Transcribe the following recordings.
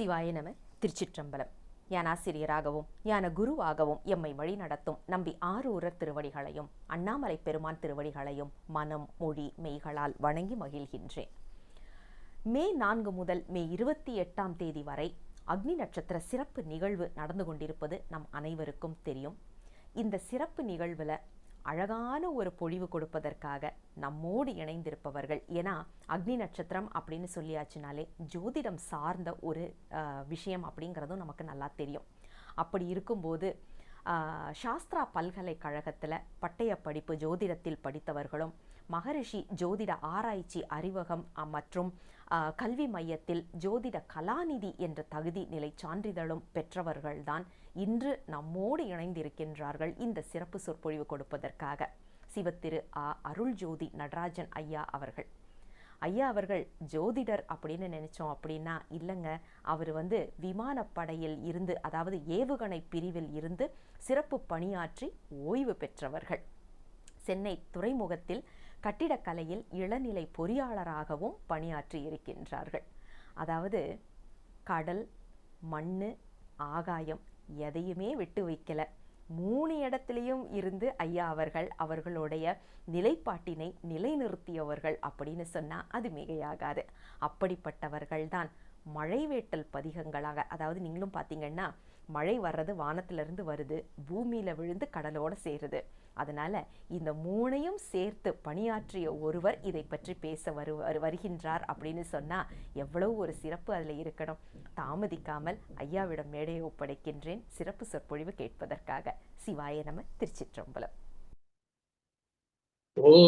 சிவாய நம திருச்சிற்றம்பலம். யான் ஆசிரியராகவும் ஞான குருவாகவும் எம்மை வழி நடத்தும் நம்பி ஆரூரர் திருவடிகளையும் அண்ணாமலை பெருமான் திருவடிகளையும் மனம் மொழி மெய்களால் வணங்கி மகிழ்கின்றேன். மே நான்கு முதல் மே இருபத்தி எட்டாம் தேதி வரை அக்னி நட்சத்திர சிறப்பு நிகழ்வு நடந்து கொண்டிருப்பது நம் அனைவருக்கும் தெரியும். இந்த சிறப்பு நிகழ்வில் அழகான ஒரு பொழிவு கொடுப்பதற்காக நம்மோடு இணைந்திருப்பவர்கள். ஏன்னா அக்னி நட்சத்திரம் அப்படின்னு சொல்லியாச்சுனாலே ஜோதிடம் சார்ந்த ஒரு விஷயம் அப்படிங்கிறதும் நமக்கு நல்லா தெரியும். அப்படி இருக்கும்போது சாஸ்திரா பல்கலைக்கழகத்தில் பட்டய படிப்பு ஜோதிடத்தில் படித்தவர்களும் மகரிஷி ஜோதிட ஆராய்ச்சி அறிவகம் மற்றும் கல்வி மையத்தில் ஜோதிட கலாநிதி என்ற தகுதி நிலை சான்றிதழும் பெற்றவர்கள்தான் இன்று நம்மோடு இணைந்திருக்கின்றார்கள் இந்த சிறப்பு சொற்பொழிவு கொடுப்பதற்காக சிவத்திரு ஆ அருள் ஜோதி நடராஜன் ஐயா அவர்கள். ஐயா அவர்கள் ஜோதிடர் அப்படின்னு நினைச்சோம் அப்படின்னா இல்லைங்க அவர் வந்து விமானப்படையில் இருந்து அதாவது ஏவுகணை பிரிவில் இருந்து சிறப்பு பணியாற்றி ஓய்வு பெற்றவர்கள். சென்னை துறைமுகத்தில் கட்டிடக்கலையில் இளநிலை பொறியாளராகவும் பணியாற்றி இருக்கின்றார்கள். அதாவது கடல் மண் ஆகாயம் எதையுமே விட்டு வைக்கல. மூணு இடத்துலையும் இருந்து ஐயா அவர்கள் அவர்களுடைய நிலைப்பாட்டினை நிலைநிறுத்தியவர்கள் அப்படின்னு சொன்னால் அது மிகையாகாது. அப்படிப்பட்டவர்கள்தான் மழைவேட்டல் பதிகங்களாக அதாவது நீங்களும் பார்த்தீங்கன்னா மழை வர்றது வானத்திலிருந்து வருது பூமியில் விழுந்து கடலோடு சேருது. அதனால இந்த மூணையும் சேர்த்து பணியாற்றிய ஒருவர் இதை பற்றி பேச வரு வருகின்றார் அப்படின்னு சொன்னா எவ்வளவு ஒரு சிறப்பு அதுல இருக்கணும். தாமதிக்காமல் ஐயாவிடம் மேடையை ஒப்படைக்கின்றேன். சிறப்பு சொற்பொழிவு கேட்பதற்காக சிவாய நம திருச்சிற்றம்பலம். ஓம்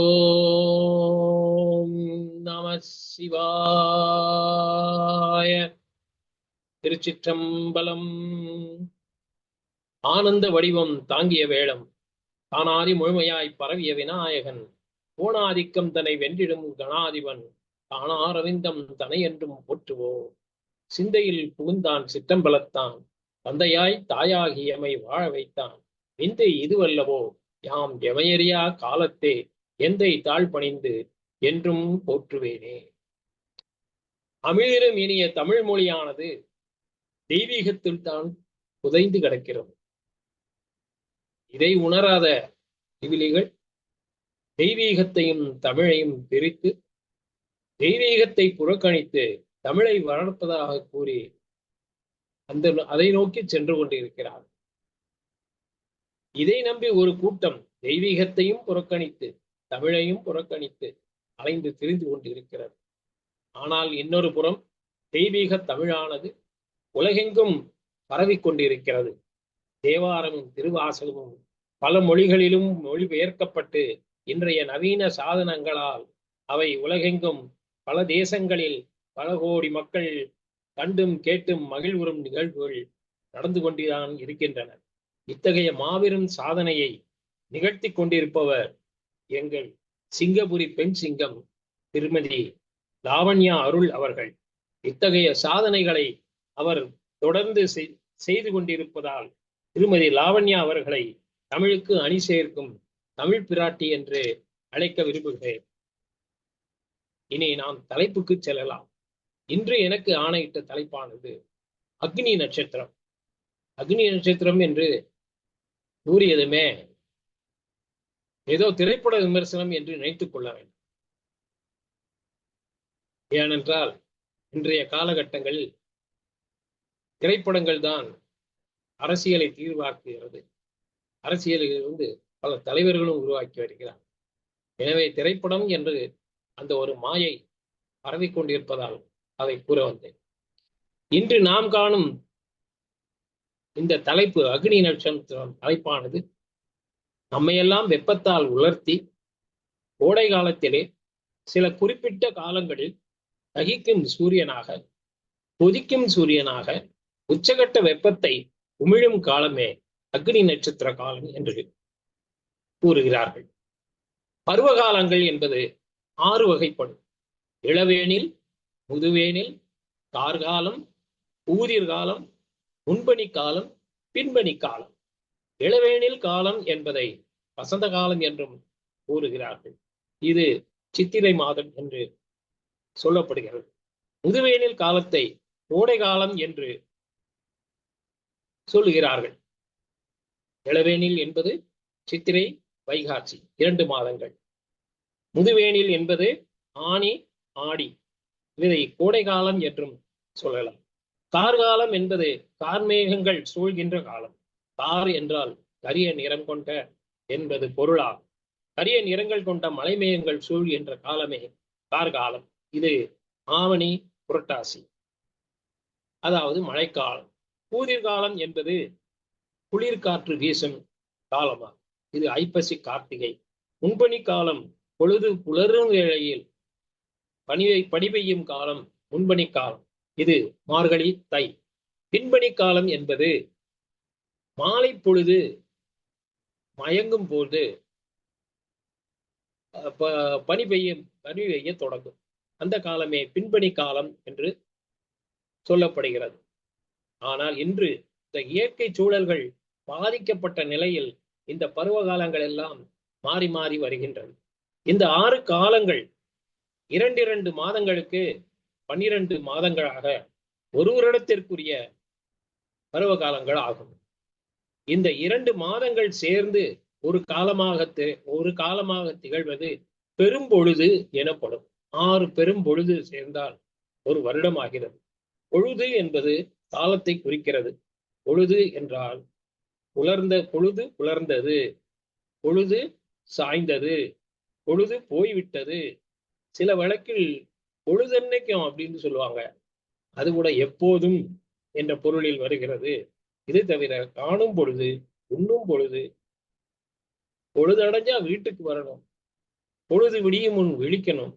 நம சிவாய திருச்சிற்றம்பலம். ஆனந்த வடிவம் தாங்கிய வேளம் தானாதி முழுமையாய் பரவிய விநாயகன் கோணாதிக்கம் தன்னை வென்றிடும் கணாதிபன் தானாரவிந்தம் தனை என்றும் போற்றுவோ. சிந்தையில் புகுந்தான் சிற்றம்பலத்தான் தந்தையாய் தாயாகி எமை வாழ வைத்தான். விந்தை இதுவல்லவோ யாம் எமையறியா காலத்தே எந்தை தாழ் பணிந்து என்றும் போற்றுவேனே. அமிழிலும் இனிய தமிழ் மொழியானது தெய்வீகத்தில் தான் புதைந்து கிடக்கிறது. இதை உணராத விவிலிகள் தெய்வீகத்தையும் தமிழையும் பிரித்து தெய்வீகத்தை புறக்கணித்து தமிழை வளர்ப்பதாக கூறி அந்த அதை நோக்கி சென்று கொண்டிருக்கிறார். இதை நம்பி ஒரு கூட்டம் தெய்வீகத்தையும் புறக்கணித்து தமிழையும் புறக்கணித்து அலைந்து திரிந்து கொண்டிருக்கிறது. ஆனால் இன்னொரு புறம் தெய்வீக தமிழானது உலகெங்கும் பரவிக் கொண்டிருக்கிறது. தேவாரமும் திருவாசகமும் பல மொழிகளிலும் மொழிபெயர்க்கப்பட்டு இன்றைய நவீன சாதனங்களால் அவை உலகெங்கும் பல தேசங்களில் பல கோடி மக்கள் கண்டும் கேட்டும் மகிழ்வுறும் நிகழ்வுகள் நடந்து கொண்டுதான் இருக்கின்றன. இத்தகைய மாபெரும் சாதனையை நிகழ்த்தி கொண்டிருப்பவர் எங்கள் சிங்கபுரி பெண் சிங்கம் திருமதி லாவண்யா அருள் அவர்கள். இத்தகைய சாதனைகளை அவர் தொடர்ந்து செய்- செய்து கொண்டிருப்பதால் திருமதி லாவண்யா அவர்களை தமிழுக்கு அணி சேர்க்கும் தமிழ் பிராட்டி என்று அழைக்க விரும்புகிறேன். இனி நாம் தலைப்புக்கு செல்லலாம். இன்று எனக்கு ஆணையிட்ட தலைப்பானது அக்னி நட்சத்திரம். அக்னி நட்சத்திரம் என்று கூறியதுமே ஏதோ திரைப்பட விமர்சனம் என்று நினைத்துக் கொள்ள வேண்டும். ஏனென்றால் இன்றைய காலகட்டங்களில் திரைப்படங்கள் தான் அரசியலை தீர்வாக்குகிறது அரசியலில் இருந்து பல தலைவர்களும் உருவாக்கி வருகிறார் எனவே திரைப்படம் என்று அந்த ஒரு மாயை பரவிக் கொண்டிருப்பதால் அதை கூற வந்தேன். இன்று நாம் காணும் இந்த தலைப்பு அக்னி நட்சத்திரம் தலைப்பானது. நம்மையெல்லாம் வெப்பத்தால் உலர்த்தி கோடை காலத்திலே சில குறிப்பிட்ட காலங்களில் தகிக்கும் சூரியனாக கொதிக்கும் சூரியனாக உச்சகட்ட வெப்பத்தை உமிழும் காலமே அக்னி நட்சத்திர காலம் என்று கூறுகிறார்கள். பருவகாலங்கள் என்பது ஆறு வகைப்படும். இளவேனில் முதுவேனில் கார்காலம் ஊதிர்காலம் முன்பனி காலம் பின்பணி காலம். இளவேனில் காலம் என்பதை வசந்த காலம் என்றும் கூறுகிறார்கள். இது சித்திரை மாதம் என்று சொல்லப்படுகிறது. முதுவேனில் காலத்தை கோடை காலம் என்று சொல்லுகிறார்கள். இளவேனில் என்பது சித்திரை வைகாட்சி இரண்டு மாதங்கள். முதுவேனில் என்பது ஆனி ஆடி. இதை கோடை காலம் என்றும் சொல்லலாம். கார்காலம் என்பது கார்மேகங்கள் சூழ்கின்ற காலம். கார் என்றால் கரிய நிறம் கொண்ட என்பது பொருளாகும். கரிய நிறங்கள் கொண்ட மலைமேகங்கள் சூழ்கின்ற காலமே கார்காலம். இது ஆவணி புரட்டாசி. அதாவது மழைக்காலம். கூதிர்காலம் என்பது குளிர்காற்று வீசும் காலமாகும். இது ஐப்பசி கார்த்திகை. முன்பனி காலம் பொழுது புலரும் வேளையில் பனிவை பனி பெய்யும் காலம் முன்பனி காலம். இது மார்கழி தை. பின்பனி காலம் என்பது மாலை பொழுது மயங்கும் போது ப- பனி பெய்யும் பனி பெய்ய தொடங்கும். அந்த காலமே பின்பனி காலம் என்று சொல்லப்படுகிறது. ஆனால் இன்று இந்த இயற்கை சூழல்கள் பாதிக்கப்பட்ட நிலையில் இந்த பருவ காலங்கள் எல்லாம் மாறி மாறி வருகின்றன. இந்த ஆறு காலங்கள் இரண்டிரண்டு மாதங்களுக்கு பன்னிரண்டு மாதங்களாக ஒரு வருடத்திற்குரிய பருவ காலங்கள் ஆகும். இந்த இரண்டு மாதங்கள் சேர்ந்து ஒரு காலமாக ஒரு காலமாக திகழ்வது பெரும்பொழுது எனப்படும். ஆறு பெரும்பொழுது சேர்ந்தால் ஒரு வருடம் ஆகிறது. பொழுது என்பது காலத்தை குறிக்கிறது. பொழுது என்றால் உலர்ந்த பொழுது உலர்ந்தது. பொழுது சாய்ந்தது. பொழுது போய்விட்டது. சில வழக்கில் பொழுதன்னைக்கும் அப்படின்னு சொல்லுவாங்க. அது கூட எப்போதும் என்ற பொருளில் வருகிறது. இது தவிர காணும் பொழுது உண்ணும் பொழுது பொழுதடைஞ்சா வீட்டுக்கு வரணும். பொழுது விடியும் முன் விழிக்கணும்.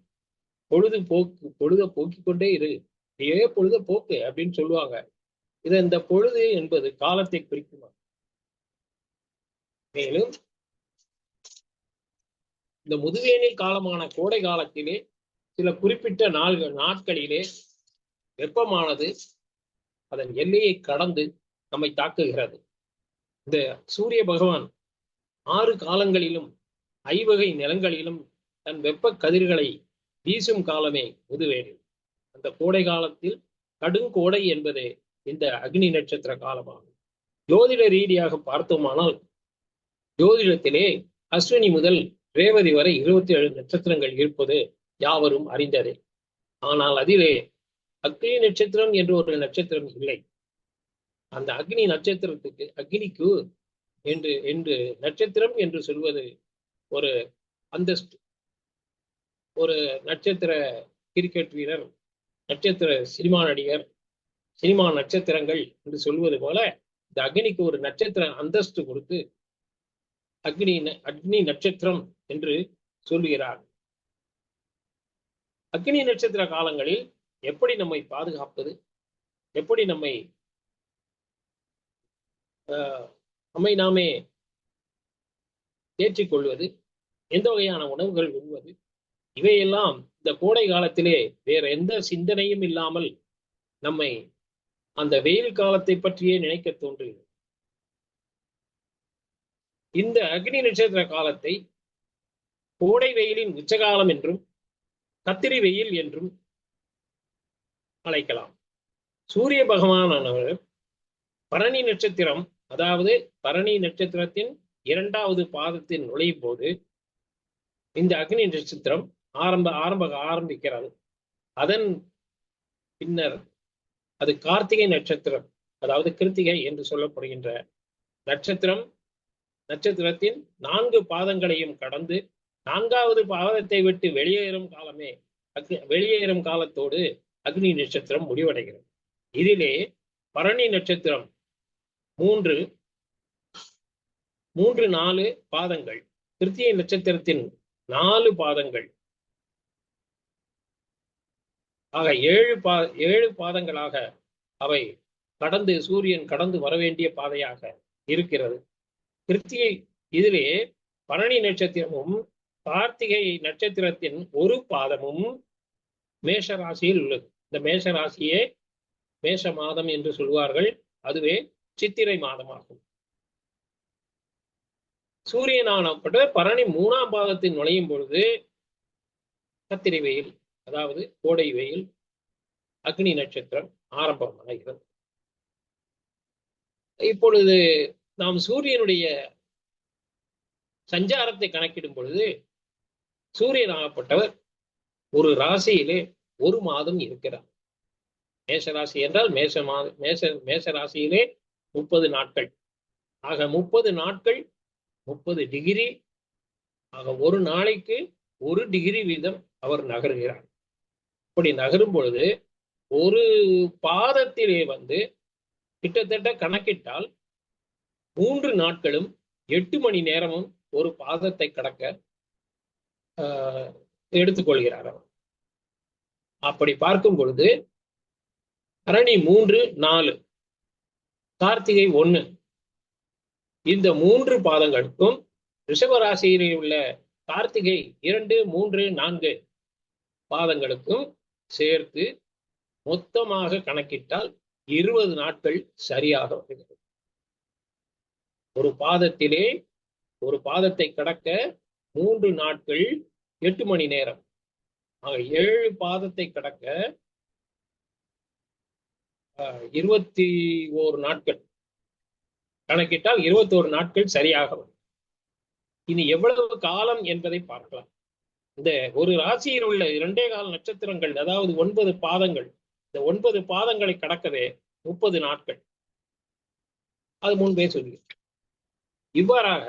பொழுது போக்கு பொழுத போக்கிக் கொண்டே இரு. ஏ பொழுத போக்கு அப்படின்னு சொல்லுவாங்க. இது இந்த பொழுது என்பது காலத்தை குறிக்குமா? மேலும் இந்த முதுவேனில் காலமான கோடை காலத்திலே சில குறிப்பிட்ட நாள்கள் நாட்களிலே வெப்பமானது அதன் எல்லையை கடந்து நம்மை தாக்குகிறது. இந்த சூரிய பகவான் ஆறு காலங்களிலும் ஐவகை நிலங்களிலும் தன் வெப்ப கதிர்களை வீசும் காலமே முதுவேனில் அந்த கோடை காலத்தில் கடுங்கோடை என்பதே இந்த அக்னி நட்சத்திர காலமாகும். ஜோதிட ரீதியாக பார்த்தோமானால் ஜோதிடத்திலே அஸ்வினி முதல் ரேவதி வரை இருபத்தி ஏழு நட்சத்திரங்கள் இருப்பது யாவரும் அறிந்ததே. ஆனால் அதிலே அக்னி நட்சத்திரம் என்று ஒரு நட்சத்திரம் இல்லை. அந்த அக்னி நட்சத்திரத்துக்கு அக்னிக்கு என்று என்று நட்சத்திரம் என்று சொல்வது ஒரு அந்தஸ்து. ஒரு நட்சத்திர கிரிக்கெட் வீரர் நட்சத்திர சினிமா நடிகர் சினிமா நட்சத்திரங்கள் என்று சொல்வது போல இந்த அக்னிக்கு ஒரு நட்சத்திர அந்தஸ்து கொடுத்து அக்னி அக்னி நட்சத்திரம் என்று சொல்லுகிறார். அக்னி நட்சத்திர காலங்களில் எப்படி நம்மை பாதுகாப்பது? எப்படி நம்மை ஆஹ், நம்மை நாமே ஏற்றிக்கொள்வது எந்த வகையான உணவுகள் உண்வது இவையெல்லாம் இந்த கோடை காலத்திலே வேற எந்த சிந்தனையும் இல்லாமல் நம்மை அந்த வெயில் காலத்தை பற்றியே நினைக்க தோன்றுகிறது இந்த அக்னி நட்சத்திர காலத்தை கோடை வெயிலின் உச்சகாலம் என்றும் கத்திரி வெயில் என்றும் அழைக்கலாம். சூரிய பகவானவர் பரணி நட்சத்திரம் அதாவது பரணி நட்சத்திரத்தின் இரண்டாவது பாதத்தில் நுழையும் போது இந்த அக்னி நட்சத்திரம் ஆரம்ப ஆரம்ப ஆரம்பிக்கிறது அதன் பின்னர் அது கார்த்திகை நட்சத்திரம் அதாவது கிருத்திகை என்று சொல்லப்படுகின்ற நட்சத்திரம். நட்சத்திரத்தின் நான்கு பாதங்களையும் கடந்து நான்காவது பாதத்தை விட்டு வெளியேறும் காலமே அக்னி வெளியேறும் காலத்தோடு அக்னி நட்சத்திரம் முடிவடைகிறது. இதிலே பரணி நட்சத்திரம் மூன்று மூன்று நாலு பாதங்கள் கிருத்திகை நட்சத்திரத்தின் நாலு பாதங்கள் ஆக ஏழு பா ஏழு பாதங்களாக அவை கடந்து சூரியன் கடந்து வர வேண்டிய பாதையாக இருக்கிறது. கிருத்திகை இதிலே பரணி நட்சத்திரமும் கார்த்திகை நட்சத்திரத்தின் ஒரு பாதமும் மேஷ ராசியில் உள்ளது. இந்த மேஷ ராசியே மேஷ மாதம் என்று சொல்வார்கள். அதுவே சித்திரை மாதமாகும். சூரியனானப்பட்ட பரணி மூணாம் பாதத்தில் நுழையும் பொழுது கத்திரி வெயில். அதாவது கோடை வெயில் அக்னி நட்சத்திரம் ஆரம்பமாகிறது இப்பொழுது நாம் சூரியனுடைய சஞ்சாரத்தை கணக்கிடும் பொழுது சூரியன் ஆகப்பட்டவர் ஒரு ராசியிலே ஒரு மாதம் இருக்கிறார். மேச ராசி என்றால் மேச மாத மேச மேச ராசியிலே முப்பது நாட்கள். ஆக முப்பது நாட்கள் முப்பது டிகிரி ஆக ஒரு நாளைக்கு ஒரு டிகிரி வீதம் அவர் நகர்கிறார். இப்படி நகரும் பொழுது ஒரு பாதத்திலே வந்து கிட்டத்தட்ட கணக்கிட்டால் மூன்று நாட்களும் எட்டு மணி நேரமும் ஒரு பாதத்தை கடக்க ஆஹ், எடுத்துக்கொள்கிறார் அவர். அப்படி பார்க்கும் பொழுது அரணி மூன்று நாலு கார்த்திகை ஒன்று இந்த மூன்று பாதங்களுக்கும் ரிஷபராசியிலே உள்ள கார்த்திகை இரண்டு மூன்று நான்கு பாதங்களுக்கும் சேர்த்து மொத்தமாக கணக்கிட்டால் இருபது நாட்கள் சரியாக வருகிறது. ஒரு பாதத்திலே ஒரு பாதத்தை கடக்க மூன்று நாட்கள் எட்டு மணி நேரம். ஆக ஏழு பாதத்தை கடக்க ஆஹ், இருபத்தி ஓரு நாட்கள். கணக்கிட்டால் இருபத்தோரு நாட்கள் சரியாக வரும். இனி எவ்வளவு காலம் என்பதை பார்க்கலாம். இந்த ஒரு ராசியில் உள்ள இரண்டே கால நட்சத்திரங்கள் அதாவது ஒன்பது பாதங்கள் இந்த ஒன்பது பாதங்களை கடக்கவே முப்பது நாட்கள். அது முன்பே சொல்லி இவ்வாறாக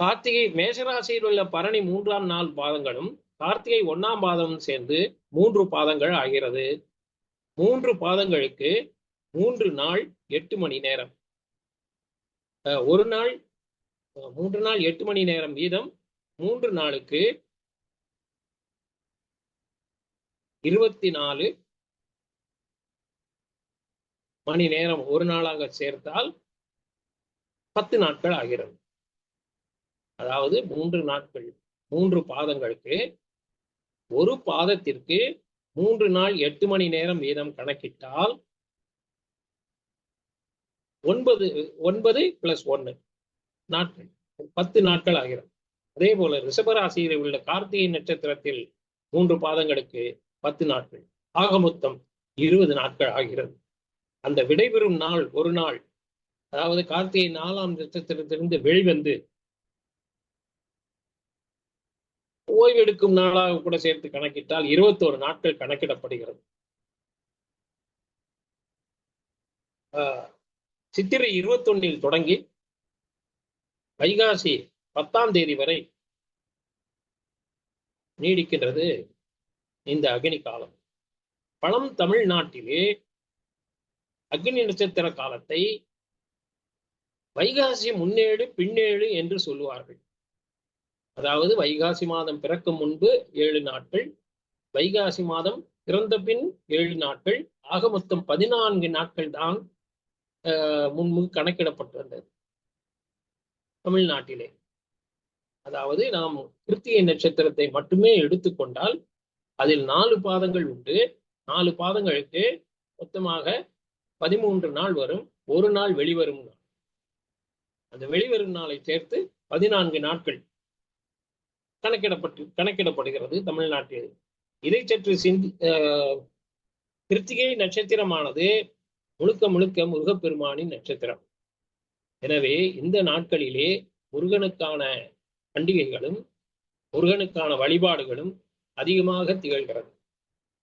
கார்த்திகை மேஷராசியில் உள்ள பரணி மூன்றாம் நாள் பாதங்களும் கார்த்திகை ஒன்னாம் பாதமும் சேர்ந்து மூன்று பாதங்கள் ஆகிறது. மூன்று பாதங்களுக்கு மூன்று நாள் எட்டு மணி நேரம். அஹ், ஒரு நாள் மூன்று நாள் எட்டு மணி நேரம் வீதம் மூன்று நாளுக்கு இருபத்தி நாலு மணி நேரம் ஒரு நாளாக சேர்த்தால் பத்து நாட்கள் ஆகிறது. அதாவது மூன்று நாட்கள் மூன்று பாதங்களுக்கு ஒரு பாதத்திற்கு மூன்று நாள் எட்டு மணி நேரம் வீதம் கணக்கிட்டால் ஒன்பது ஒன்பது பிளஸ் ஒன்னு. நாட்கள் பத்து நாட்கள் ஆகிறது. அதே போல ரிஷபராசியில் உள்ள கார்த்திகை நட்சத்திரத்தில் மூன்று பாதங்களுக்கு பத்து நாட்கள் ஆக மொத்தம் இருபது நாட்கள் ஆகிறது. அந்த விடைபெறும் நாள் ஒரு நாள் அதாவது கார்த்திகை நாலாம் நட்சத்திரத்திலிருந்து வெளிவந்து ஓய்வெடுக்கும் நாளாக கூட சேர்த்து கணக்கிட்டால் இருபத்தோரு நாட்கள் கணக்கிடப்படுகிறது. ஆஹ், சித்திரை இருபத்தொன்னில் தொடங்கி வைகாசி பத்தாம் தேதி வரை நீடிக்கின்றது இந்த அக்னி காலம். பழம் தமிழ்நாட்டிலே அக்னி நட்சத்திர காலத்தை வைகாசி முன்னேடு பின்னேடு என்று சொல்லுவார்கள். அதாவது வைகாசி மாதம் பிறக்கும் முன்பு ஏழு நாட்கள் வைகாசி மாதம் பிறந்த பின் ஏழு நாட்கள் ஆக மொத்தம் பதினான்கு நாட்கள் தான் ஆஹ், முன்பு கணக்கிடப்பட்டிருந்தது. தமிழ்நாட்டிலே. அதாவது நாம் கிருத்திகை நட்சத்திரத்தை மட்டுமே எடுத்துக்கொண்டால் அதில் நாலு பாதங்கள் உண்டு. நாலு பாதங்களுக்கு மொத்தமாக பதிமூன்று நாள் வரும். ஒரு நாள் வெளிவரும் நாள். அந்த வெளிவரும் நாளை சேர்த்து பதினான்கு நாட்கள் கணக்கிடப்பட்டு கணக்கிடப்படுகிறது தமிழ்நாட்டில். இதை சற்று சிந்தி கிருத்திகை நட்சத்திரமானது முழுக்க முழுக்க முருகப்பெருமானின் நட்சத்திரம். எனவே இந்த நாட்களிலே முருகனுக்கான பண்டிகைகளும் முருகனுக்கான வழிபாடுகளும் அதிகமாக திகழ்கிறது.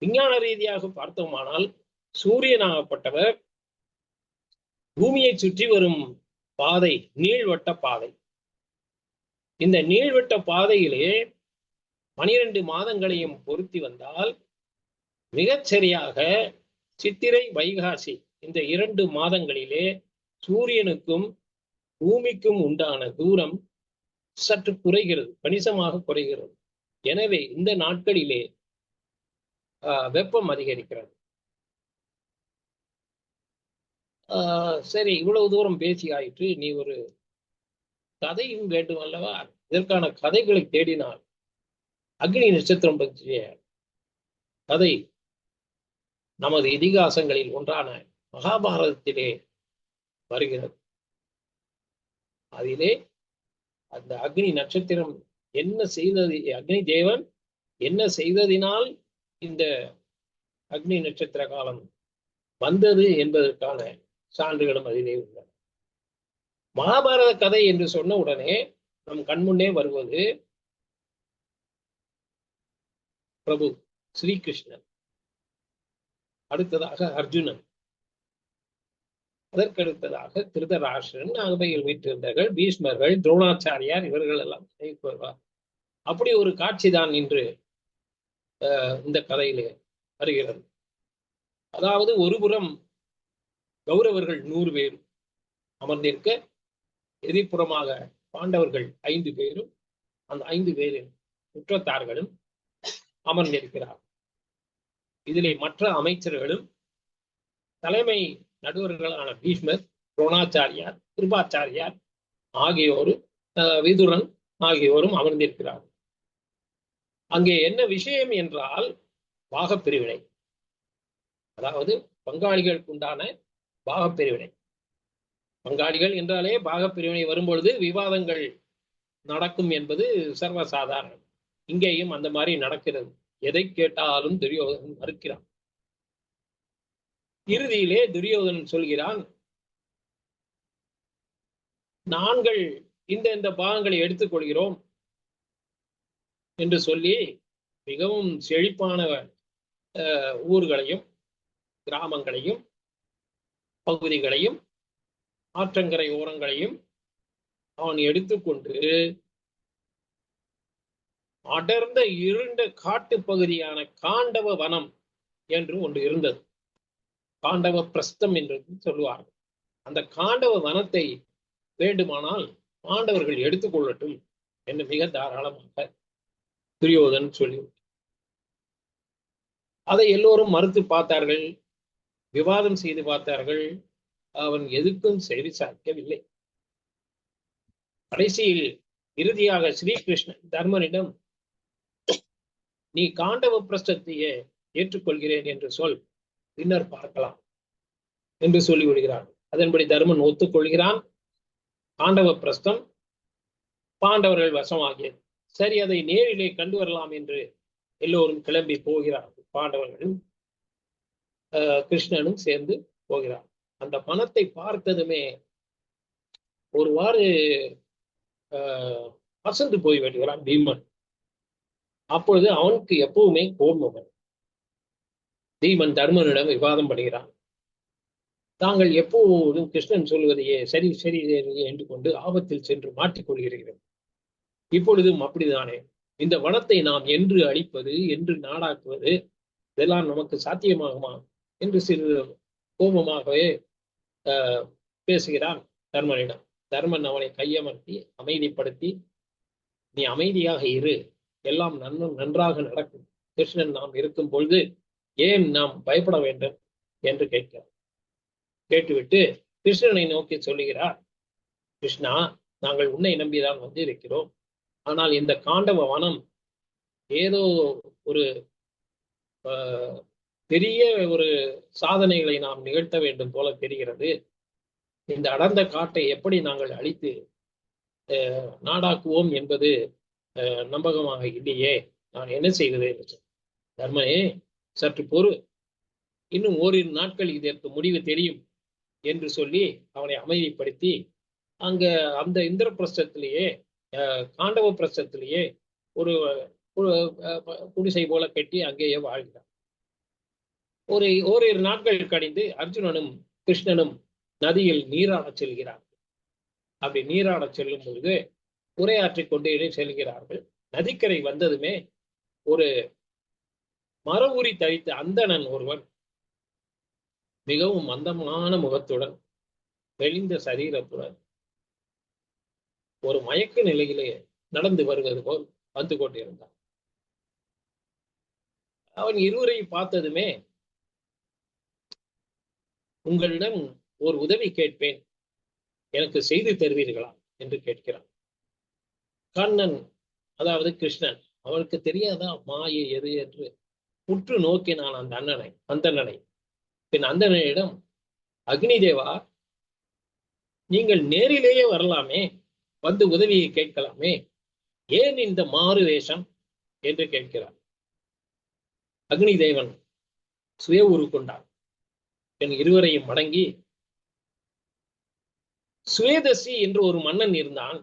விஞ்ஞான ரீதியாக பார்த்தோமானால் சூரியனாகப்பட்டவர் பூமியை சுற்றி வரும் பாதை நீள்வட்ட பாதை. இந்த நீள்வட்ட பாதையிலே பனிரெண்டு மாதங்களையும் பொருத்தி வந்தால் மிகச்சரியாக சித்திரை வைகாசி இந்த இரண்டு மாதங்களிலே சூரியனுக்கும் பூமிக்கும் உண்டான தூரம் சற்று குறைகிறது கணிசமாக குறைகிறது. எனவே இந்த நாட்களிலே ஆஹ், வெப்பம் அதிகரிக்கிறது. ஆஹ், சரி இவ்வளவு தூரம் பேசி ஆயிற்று. நீ ஒரு கதையும் வேண்டும் அல்லவா? இதற்கான கதைகளை தேடினால் அக்னி நட்சத்திரம் பற்றிய கதை நமது இதிகாசங்களில் ஒன்றான மகாபாரதத்திலே வருகிறது. அதிலே அந்த அக்னி நட்சத்திரம் என்ன செய்தது அக்னி தேவன் என்ன செய்ததினால் இந்த அக்னி நட்சத்திர காலம் வந்தது என்பதற்கான சான்றுகளும் அதிலே உள்ளன. மகாபாரத கதை என்று சொன்ன உடனே நம் கண்முன்னே வருவது பிரபு ஸ்ரீகிருஷ்ணன் அடுத்ததாக அர்ஜுனன். அதற்கடுத்ததாக திருதராஷ்டிரன் அகமையில் வீற்றிருந்தார்கள் பீஷ்மர்கள் துரோணாச்சாரியார் இவர்கள் எல்லாம் வருவார் அப்படி ஒரு காட்சி தான் இன்று அஹ், இந்த கதையிலே வருகிறது. அதாவது ஒருபுறம் கௌரவர்கள் நூறு பேர் அமர்ந்திருக்க எதிர்ப்புறமாக பாண்டவர்கள் ஐந்து பேரும் அந்த ஐந்து பேரின் குற்றத்தார்களும் அமர்ந்திருக்கிறார் இதிலே மற்ற அமைச்சர்களும் தலைமை நடுவர்களான பீஷ்மர் துரோணாச்சாரியார் கிருபாச்சாரியார் ஆகியோரும் அஹ், விதுரன் ஆகியோரும் அமர்ந்திருக்கிறார் அங்கே என்ன விஷயம் என்றால் பாகப்பிரிவினை. அதாவது பங்காளிகளுக்கு உண்டான பாகப்பிரிவினை. பங்காளிகள் என்றாலே பாகப்பிரிவினை வரும்பொழுது விவாதங்கள் நடக்கும் என்பது சர்வசாதாரணம். இங்கேயும் அந்த மாதிரி நடக்கிறது. எதை கேட்டாலும் துரியோதனன் மறுக்கிறான். இறுதியிலே துரியோதனன் சொல்கிறான் நாங்கள் இந்த இந்த பாகங்களை எடுத்துக்கொள்கிறோம் என்று சொல்லி மிகவும் செழிப்பான அஹ், ஊர்களையும் கிராமங்களையும் பகுதிகளையும் ஆற்றங்கரை ஓரங்களையும் அவன் எடுத்துக்கொண்டு அடர்ந்த இருண்ட காட்டு பகுதியான காண்டவ வனம் என்று ஒன்று இருந்தது. காண்டவ பிரஸ்தம் என்று சொல்லுவார்கள். அந்த காண்டவ வனத்தை வேண்டுமானால் பாண்டவர்கள் எடுத்துக்கொள்ளட்டும் என்று மிக தாராளமாக துரியோதன் சொல்லி அதை எல்லோரும் மறுத்து பார்த்தார்கள். விவாதம் செய்து பார்த்தார்கள். அவன் எதுக்கும் சரி சாய்க்கவில்லை கடைசியில் இறுதியாக ஸ்ரீகிருஷ்ணன் தர்மனிடம் நீ காண்டவ பிரஸ்தத்தையே ஏற்றுக்கொள்கிறேன் என்று சொல். பின்னர் பார்க்கலாம் என்று சொல்லி விடுகிறான். அதன்படி தருமன் ஒத்துக்கொள்கிறான் பாண்டவ பிரஸ்தம் பாண்டவர்கள் வசமாகியது. சரி அதை நேரிலே கண்டு வரலாம் என்று எல்லோரும் கிளம்பி போகிறார்கள். பாண்டவர்களும் கிருஷ்ணனும் சேர்ந்து போகிறார். அந்த பணத்தை பார்த்ததுமே ஒருவாறு ஆஹ், அசந்து போய் விடுகிறான் பீமன். அப்பொழுது அவனுக்கு எப்பவுமே கோபம் தீமன் தர்மனிடம் விவாதம் பண்ணுகிறான். தாங்கள் எப்போதும் கிருஷ்ணன் சொல்வதையே சரி சரி என்று கொண்டு ஆபத்தில் சென்று மாட்டிக்கொள்கிறீர்கள் இப்பொழுதும் அப்படிதானே இந்த வனத்தை நாம் என்று அழிப்பது என்று நாடாக்குவது இதெல்லாம் நமக்கு சாத்தியமாகுமா? என்று சிறிது கோபமாகவே ஆஹ், பேசுகிறான் தர்மனிடம். தர்மன் அவனை கையமர்த்தி அமைதிப்படுத்தி நீ அமைதியாக இரு. எல்லாம் நன்னும் நன்றாக நடக்கும். கிருஷ்ணன் நாம் இருக்கும் பொழுது ஏன் நாம் பயப்பட வேண்டும் என்று கேட்கிறார். கேட்டுவிட்டு கிருஷ்ணனை நோக்கி சொல்லுகிறார் கிருஷ்ணா நாங்கள் உன்னை நம்பிதான் வந்து இருக்கிறோம் ஆனால் இந்த காண்டவ வனம் ஏதோ ஒரு பெரிய ஒரு சாதனைகளை நாம் நிகழ்த்த வேண்டும் போல தெரிகிறது. இந்த அடர்ந்த காட்டை எப்படி நாங்கள் அழித்து நாடாக்குவோம் என்பது நம்பகமாக இல்லையே. நான் என்ன செய்வது? என்று சொன்னார். தர்மனே சற்று பொறு. இன்னும் ஓரிரு நாட்கள் இதற்கு முடிவு தெரியும் என்று சொல்லி அவனை அமைதிப்படுத்தி அங்க அந்த இந்திரபிரஸ்தத்திலேயே அஹ், காண்டவ பிரஸ்தத்திலேயே ஒரு குடிசை போல கட்டி அங்கேயே வாழ்கிறான் ஒரு ஓரிரு நாட்கள் கடிந்து அர்ஜுனனும் கிருஷ்ணனும் நதியில் நீராடச் செல்கிறார்கள். அப்படி நீராடச் செல்லும் பொழுது உரையாற்றிக் கொண்டே செல்கிறார்கள். நதிக்கரை வந்ததுமே ஒரு மர உரி தரித்த அந்தணன் ஒருவன் மிகவும் மந்தமான முகத்துடன் தெளிந்த சரீரத்துடன் ஒரு மயக்க நிலையிலே நடந்து வருவது போல் வந்து கொண்டிருந்தான். அவன் இருவரை பார்த்ததுமே உங்களிடம் ஒரு உதவி கேட்பேன். எனக்கு செய்து தருவீர்களா? என்று கேட்கிறான். கண்ணன் அதாவது கிருஷ்ணன் அவனுக்கு தெரியாதா? மாயை எது? என்று உற்று நோக்கினான் அந்த அண்ணனை அந்தண்ணனை பின் அந்தணனிடம் அக்னி தேவா நீங்கள் நேரிலேயே வரலாமே வந்து உதவியை கேட்கலாமே. ஏன் இந்த மாறு வேஷம்? என்று கேட்கிறார். அக்னி தேவன் சுய உரு கொண்டார் என் இருவரையும் மடங்கி சுவேதசி என்று ஒரு மன்னன் இருந்தான்.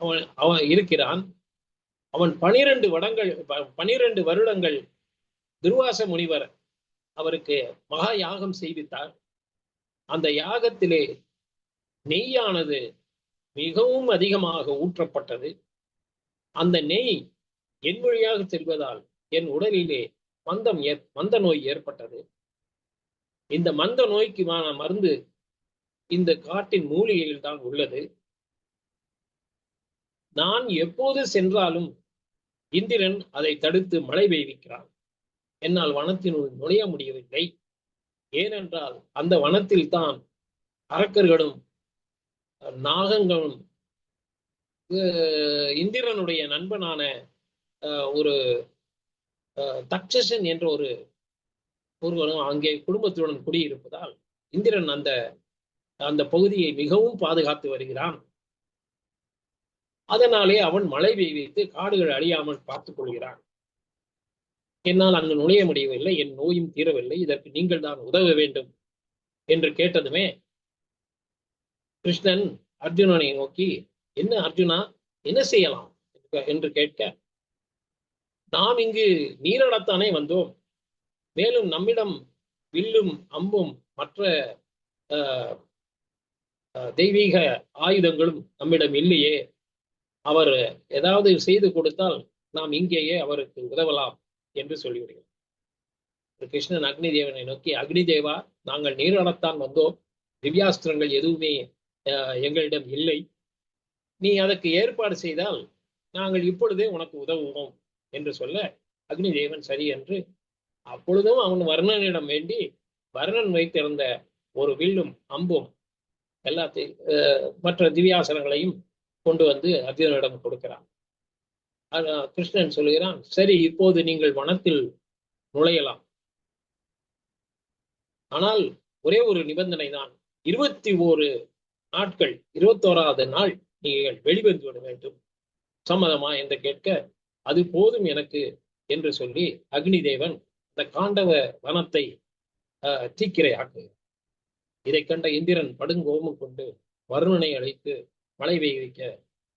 அவன் அவன் இருக்கிறான். அவன் பனிரெண்டு வடங்கள் பனிரெண்டு வருடங்கள் துர்வாச முனிவர் அவருக்கு மகா யாகம் செய்வித்தார் அந்த யாகத்திலே நெய்யானது மிகவும் அதிகமாக ஊற்றப்பட்டது. அந்த நெய் என் வழியாக செல்வதால் என் உடலிலே மந்தம் ஏற் மந்த நோய் ஏற்பட்டது. இந்த மந்த நோய்க்குமான மருந்து இந்த காட்டின் மூலிகையில் தான் உள்ளது. நான் எப்போது சென்றாலும் இந்திரன் அதை தடுத்து மழை பெய்விக்கிறான். என்னால் வனத்தினுள் நுழைய முடியவில்லை. ஏனென்றால் அந்த வனத்தில் தான் அரக்கர்களும் நாகங்களும் இந்திரனுடைய நண்பனான ஒரு தக்ஷசன் என்ற ஒரு ஒருவரும் அங்கே குடும்பத்துடன் குடியிருப்பதால் இந்திரன் அந்த அந்த பகுதியை மிகவும் பாதுகாத்து வருகிறான். அதனாலே அவன் மழை பெய்வித்து காடுகள் அழியாமல் பார்த்துக் கொள்கிறான். என்னால் அங்கு நுழைய முடியவில்லை என் நோயும் தீரவில்லை இதற்கு நீங்கள் தான் உதவ வேண்டும் என்று கேட்டதுமே கிருஷ்ணன் அர்ஜுனனை நோக்கி என்ன அர்ஜுனா என்ன செய்யலாம்? என்று கேட்க நாம் இங்கு நீரடத்தானே வந்தோம். மேலும் நம்மிடம் வில்லும் அம்பும் மற்ற தெய்வீக ஆயுதங்களும் நம்மிடம் இல்லையே. அவர் ஏதாவது செய்து கொடுத்தால் நாம் இங்கேயே அவருக்கு உதவலாம் என்று சொல்லிவிடுகிறார். கிருஷ்ணன் அக்னி தேவனை நோக்கி அக்னி தேவா நாங்கள் நீராடத்தான் வந்தோம். திவ்யாஸ்திரங்கள் எதுவுமே எங்களிடம் இல்லை. நீ அதற்கு ஏற்பாடு செய்தால் நாங்கள் இப்பொழுதே உனக்கு உதவுவோம் என்று சொல்ல அக்னி தேவன் சரி என்று அப்பொழுதும் அவன் வர்ணனிடம் வேண்டி வர்ணன் வைத்திருந்த ஒரு வில்லும் அம்பும் எல்லாத்தையும் மற்ற திவ்யாசனங்களையும் கொண்டு வந்து அர்ஜுனனிடம் கொடுக்கிறான். கிருஷ்ணன் சொல்லுகிறான் சரி இப்போது நீங்கள் வனத்தில் நுழையலாம். ஆனால் ஒரே ஒரு நிபந்தனை தான் இருபத்தி ஓரு நாட்கள் இருபத்தோராவது நாள் நீங்கள் வெளிவந்து விட வேண்டும். சம்மதமா என்று கேட்க அது போதும் எனக்கு என்று சொல்லி அக்னி தேவன் இந்த காண்டவ வனத்தை தீக்கிரையாக்குகிறார் இதை கண்ட இந்திரன் படுங்கோமம் கொண்டு வருணனை அழைத்து மழை பெய்விக்க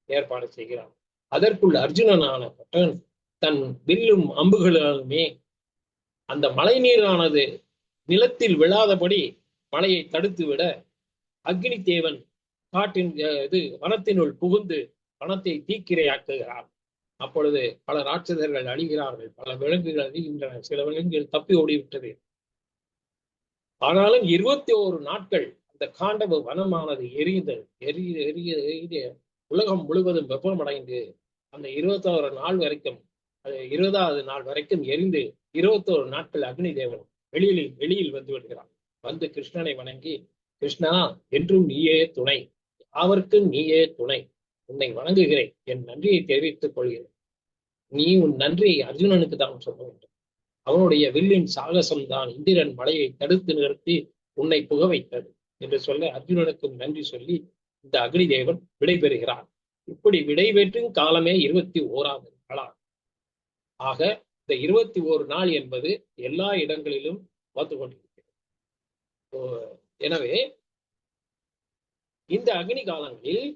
ஏற்பாடு செய்கிறான். அதற்குள் அர்ஜுனனான பட்டன் தன் வில்லும் அம்புகளாலுமே அந்த மழை நீரானது நிலத்தில் விழாதபடி மழையை தடுத்து விட அக்னி தேவன் காட்டின் இது வனத்தினுள் புகுந்து வனத்தை தீக்கிரையாக்குகிறார் அப்பொழுது பல ராட்சதர்கள் அழிகிறார்கள் பல விலங்குகள் அழிகின்றன சில விலங்குகள் தப்பி ஓடிவிட்டது. ஆனாலும் இருபத்தி ஓரு நாட்கள் அந்த காண்டவ வனமானது எரிந்தது எரிய எரிய எரிய உலகம் முழுவதும் வெப்பமடைந்து அந்த இருபத்தோரு நாள் வரைக்கும் அது இருபதாவது நாள் வரைக்கும் எரிந்து இருபத்தோரு நாட்கள் அக்னி தேவன் வெளியில் வெளியில் வந்து விடுகிறான். வந்து கிருஷ்ணனை வணங்கி கிருஷ்ணா என்றும் நீயே துணை. அவருக்கும் நீயே துணை. உன்னை வணங்குகிறேன். என் நன்றியை தெரிவித்துக் கொள்கிறேன். நீ உன் நன்றியை அர்ஜுனனுக்கு தான் சொல்ல வேண்டும். அவனுடைய வில்லின் சாகசம் தான் இந்திரன் மலையை தடுத்து நிறுத்தி உன்னை புக வைத்தது என்று சொல்ல அர்ஜுனனுக்கும் நன்றி சொல்லி இந்த அக்னி தேவன் விடைபெறுகிறான். இப்படி விடைபெற்றும் காலமே இருபத்தி ஓராவது நாளா ஆக இந்த இருபத்தி ஓரு நாள் என்பது எல்லா இடங்களிலும் வந்து கொண்டிருக்கிறது. எனவே இந்த அக்னி காலங்களில்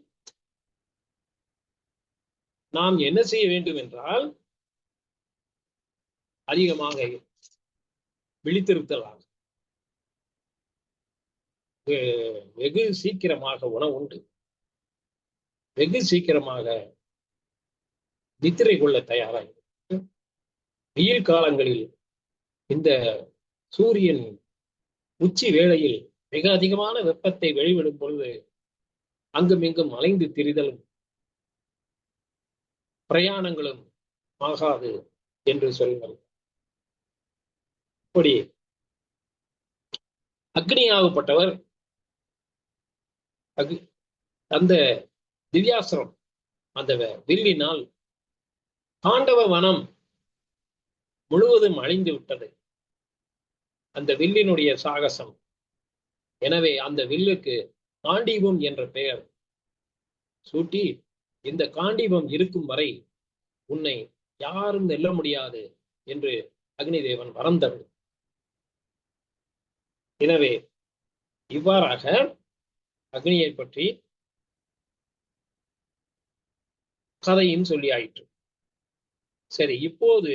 நாம் என்ன செய்ய வேண்டும் என்றால் அதிகமாக விழித்திருத்தலாகும் வெகு சீக்கிரமாக உணவு உண்டு. வெகு சீக்கிரமாக நித்திரை கொள்ள தயாராக வெயில் காலங்களில் இந்த சூரியன் உச்சி வேளையில் மிக அதிகமான வெப்பத்தை வெளிவிடும் பொழுது அங்கும் இங்கும் அலைந்து திரிதலும் பிரயாணங்களும் ஆகாது என்று சொல்லுங்கள் இப்படி அக்னியாகப்பட்டவர் அந்த திவ்யாசிரம் அந்த வில்லினால் தாண்டவ வனம் முழுவதும் அழிந்து விட்டது. அந்த வில்லினுடைய சாகசம். எனவே அந்த வில்லுக்கு காண்டீபம் என்ற பெயர். சூட்டி இந்த காண்டீபம் இருக்கும் வரை உன்னை யாரும் வெல்ல முடியாது என்று அக்னி தேவன் எனவே இவ்வாறாக அக்னியை பற்றி கதையும் சொல்லி ஆயிற்று. சரி இப்போது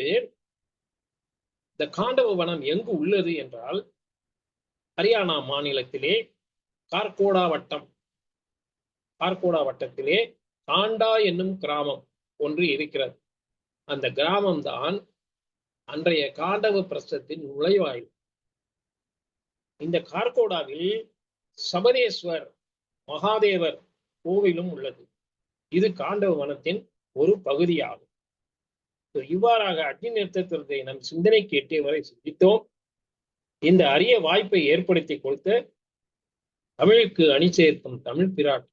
இந்த காண்டவ வனம் எங்கு உள்ளது என்றால் ஹரியானா மாநிலத்திலே கார்கோடா வட்டம் கார்கோடா வட்டத்திலே காண்டா என்னும் கிராமம் ஒன்று இருக்கிறது. அந்த கிராமம்தான் அன்றைய காண்டவ பிரஸ்தத்தின் நுழைவாயில். இந்த கார்கோடாவில் சபரேஸ்வர் மகாதேவர் கோவிலும் உள்ளது. இது காண்டவ வனத்தின் ஒரு பகுதியாகும். இவ்வாறாக அக்னி நிறுத்தத்தை நம் சிந்தனைக்கு எட்டிய வரை சிந்தித்தோம். இந்த அரிய வாய்ப்பை ஏற்படுத்தி கொடுத்த தமிழுக்கு அணி சேர்க்கும் தமிழ் பிராட்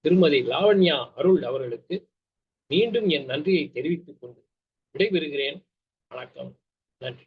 திருமதி லாவண்யா அருள் அவர்களுக்கு மீண்டும் என் நன்றியை தெரிவித்துக் கொண்டு விடைபெறுகிறேன். வணக்கம். நன்றி.